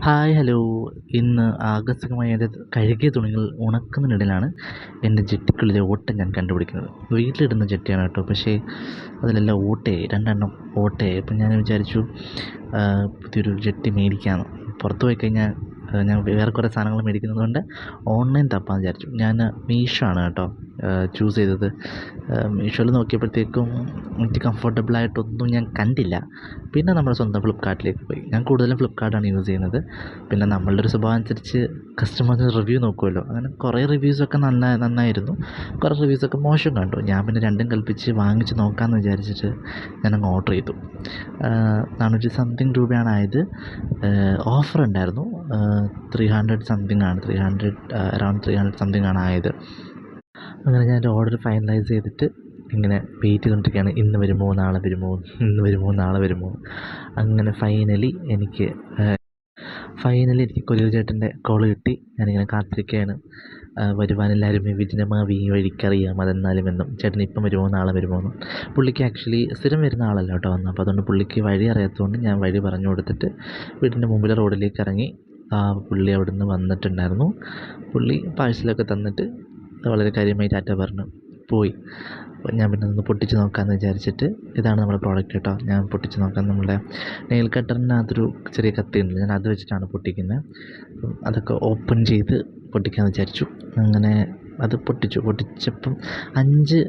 Hi hello. ഇന്ന് ആകസ്മികമായി എന്റെ കഴുകിയ തുണികൾ ഉണക്കുന്നതിനിടയിലാണ് എന്റെ ജെട്ടിക്കുള്ളിലെ ഓട്ടം ഞാൻ കണ്ടുപിടിക്കുന്നത്. വീട്ടിലിടുന്ന ജെട്ടിയാണ് കേട്ടോ. പക്ഷേ അതിലെല്ലാം ഓട്ടയായി. രണ്ടെണ്ണം ഓട്ടയായി. അപ്പം ഞാൻ വിചാരിച്ചു പുതിയൊരു ജെട്ടി മേടിക്കാമെന്ന് പുറത്ത് പോയി കഴിഞ്ഞാൽ ഞാൻ വേറെ കുറേ സാധനങ്ങൾ മേടിക്കുന്നതുകൊണ്ട് ഓൺലൈൻ തപ്പാന്ന് വിചാരിച്ചു. ഞാൻ മീഷോ ആണ് കേട്ടോ. ചൂസ് ചെയ്തത്. മീഷോയിൽ നോക്കിയപ്പോഴത്തേക്കും എനിക്ക് കംഫർട്ടബിളായിട്ടൊന്നും ഞാൻ കണ്ടില്ല. പിന്നെ നമ്മുടെ സ്വന്തം ഫ്ലിപ്പ്കാർട്ടിലേക്ക് പോയി. ഞാൻ കൂടുതലും ഫ്ലിപ്പ്കാർട്ടാണ് യൂസ് ചെയ്യുന്നത്. പിന്നെ നമ്മളുടെ ഒരു സ്വഭാവം അനുസരിച്ച് കസ്റ്റമേഴ്സ് റിവ്യൂ നോക്കുമല്ലോ അങ്ങനെ കുറേ റിവ്യൂസൊക്കെ നന്നായി നന്നായിരുന്നു. കുറേ റിവ്യൂസൊക്കെ മോശം കണ്ടു. ഞാൻ പിന്നെ രണ്ടും കൽപ്പിച്ച് വാങ്ങിച്ച് നോക്കാമെന്ന് വിചാരിച്ചിട്ട് ഞാനങ്ങ് ഓർഡർ ചെയ്തു. നാനൂറ്റി സംതിങ് രൂപയാണ് ആയത്. ഓഫർ ഉണ്ടായിരുന്നു. ത്രീ ഹൺഡ്രഡ് സംതിങ് ആണ്. Three hundred around three hundred something ആണ് ആയത്. അങ്ങനെ ഞാൻ ഓർഡർ ഫൈനലൈസ് ചെയ്തിട്ട് ഇങ്ങനെ വെയിറ്റ് ചെയ്തുകൊണ്ടിരിക്കുകയാണ്. ഇന്ന് വരുമോ? നാളെ വരുമോ? ഇന്ന് വരുമോ? നാളെ വരുമോ? അങ്ങനെ ഫൈനലി എനിക്ക് ഫൈനലി എനിക്ക് കൊറിയർ ചേട്ടന്റെ കോൾ കിട്ടി. ഞാനിങ്ങനെ കാത്തിരിക്കുകയാണ്. വരുവാൻ എല്ലാവരും വിജനമാവി ഈ വഴിക്കറിയാം അതെന്നാലും എന്നും. ചേട്ടൻ ഇപ്പം വരുമോ? നാളെ വരുമോ എന്നും. പുള്ളിക്ക് ആക്ച്വലി സ്ഥിരം വരുന്ന ആളല്ല കേട്ടോ വന്നു അപ്പോൾ അതുകൊണ്ട് പുള്ളിക്ക് വഴി അറിയാത്തതുകൊണ്ട് ഞാൻ വഴി പറഞ്ഞു കൊടുത്തിട്ട് വീടിന്റെ മുമ്പിലെ റോഡിലേക്ക് ഇറങ്ങി. പുള്ളി അവിടുന്ന് വന്നിട്ടുണ്ടായിരുന്നു. പുള്ളി പാഴ്സലൊക്കെ തന്നിട്ട് വളരെ കാര്യമായി ടാറ്റ പറഞ്ഞു. പോയി. ഞാൻ പിന്നെ ഒന്ന് പൊട്ടിച്ച് നോക്കാമെന്ന് വിചാരിച്ചിട്ട് ഇതാണ് നമ്മുടെ പ്രോഡക്റ്റ് കേട്ടോ. ഞാൻ പൊട്ടിച്ച് നോക്കാം. നമ്മുടെ നെയിൽ കട്ടറിനകത്തൊരു ചെറിയ കത്തി ഉണ്ട് ഞാൻ അത് വെച്ചിട്ടാണ് പൊട്ടിക്കുന്നത് അതൊക്കെ ഓപ്പൺ ചെയ്ത് പൊട്ടിക്കാമെന്ന് വിചാരിച്ചു. അങ്ങനെ അത് പൊട്ടിച്ചു. പൊട്ടിച്ചപ്പം അഞ്ച്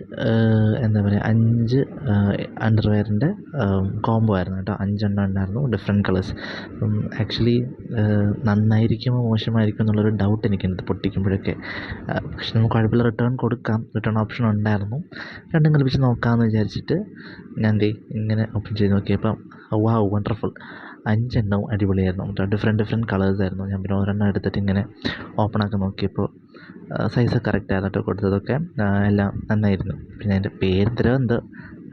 എന്താ പറയുക അഞ്ച് അണ്ടർവെയറിന്റെ കോംബോ ആയിരുന്നു കേട്ടോ. അഞ്ചെണ്ണം ഉണ്ടായിരുന്നു ഡിഫറെന്റ് കളേഴ്സ് അപ്പം ആക്ച്വലി നന്നായിരിക്കുമോ മോശമായിരിക്കുമോ എന്നുള്ളൊരു ഡൗട്ട് എനിക്കുണ്ട് പൊട്ടിക്കുമ്പോഴൊക്കെ. പക്ഷെ നമുക്ക് കുഴപ്പമില്ല റിട്ടേൺ കൊടുക്കാം. റിട്ടേൺ ഓപ്ഷൻ ഉണ്ടായിരുന്നു. രണ്ടും കളിപ്പിച്ച് നോക്കാമെന്ന് വിചാരിച്ചിട്ട് ഞാൻ ദേ ഇങ്ങനെ ഓപ്പൺ ചെയ്ത് നോക്കിയപ്പം വാ വണ്ടർഫുൾ അഞ്ചെണ്ണവും അടിപൊളിയായിരുന്നു. ഡിഫറെന്റ് ഡിഫറെന്റ് കളേഴ്സായിരുന്നു ഞാൻ പിന്നെ ഒരെണ്ണം എടുത്തിട്ട് ഇങ്ങനെ ഓപ്പൺ ആക്കി നോക്കിയപ്പോൾ സൈസ് കറക്റ്റായിരുന്നു കൊടുത്തതൊക്കെ എല്ലാം നന്നായിരുന്നു. പിന്നെ അതിന്റെ പേരെന്തരോ എന്തോ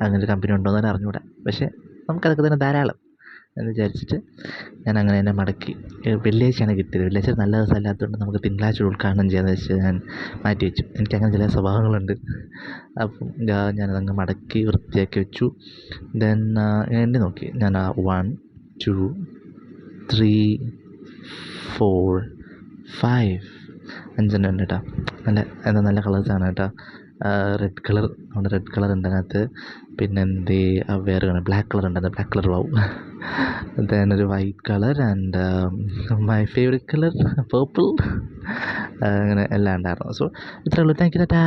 അങ്ങനെ കമ്പനി ഉണ്ടോ എന്ന് അറിഞ്ഞുകൂടാ പക്ഷേ നമുക്കതൊക്കെ തന്നെ ധാരാളം എന്ന് വിചാരിച്ചിട്ട് ഞാൻ അങ്ങനെ തന്നെ മടക്കി. വെള്ളിയാഴ്ചയാണ് കിട്ടിയത്. വെള്ളിയാഴ്ച നല്ല ദിവസം അല്ലാത്തതുകൊണ്ട് നമുക്ക് തിങ്കളാഴ്ച ഉദ്ഘാടനം ചെയ്യാമെന്ന് വെച്ച് ഞാൻ മാറ്റി വെച്ചു. എനിക്ക് അങ്ങനെ ചില സ്വഭാവങ്ങളുണ്ട്. അപ്പം ഞാനതങ്ങ് മടക്കി വൃത്തിയാക്കി വെച്ചു. ദെൻ എണ്ണി നോക്കി. ഞാൻ one two three four five അഞ്ചെണ്ണം ഉണ്ട് കേട്ടോ നല്ല എന്താ നല്ല കളേഴ്സാണ് കേട്ടോ. റെഡ് കളർ നമ്മുടെ റെഡ് കളർ ഉണ്ട് അതിനകത്ത്. പിന്നെ എന്ത് വേറെ കാണാം. ബ്ലാക്ക് കളർ ഉണ്ട് ബ്ലാക്ക് കളർ ആവും ദെൻ ഒരു white colour and my favourite colour purple അങ്ങനെ എല്ലാം ഉണ്ടായിരുന്നു. സോ ഇത്രയേ ഉള്ളൂ. Thank you Tata.